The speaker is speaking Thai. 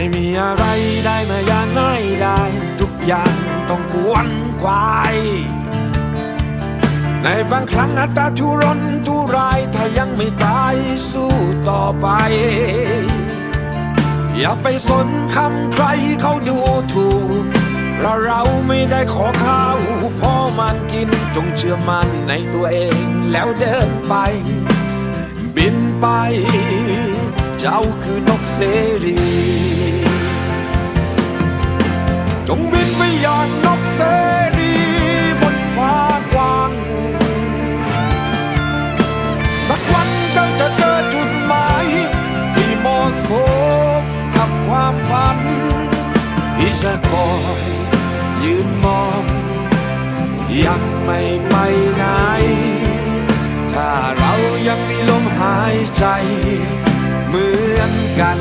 ไม่มีอะไรได้มาอย่างง่ายได้ ทุกอย่างต้องกวนกวาย ในบางครั้งอาจจะทุรนทุรายถ้ายังไม่ตายสู้ต่อไป อย่าไปสนคำใครเขาดูถูกเพราะเราไม่ได้ขอข้าวพ่อมันกินจงเชื่อมันในตัวเองแล้วเดินไป บินไป เจ้าคือนกเสรี จงบินไปอย่างนกเสรีบนฟ้ากว้าง สักวันเจ้าจะเจอจุดหมายที่เหมาะสมกับความฝันที่จะคอยยืนมอง ยังไม่ไปไหน ถ้าเรายังมีลมหายใจ เหมือนกัน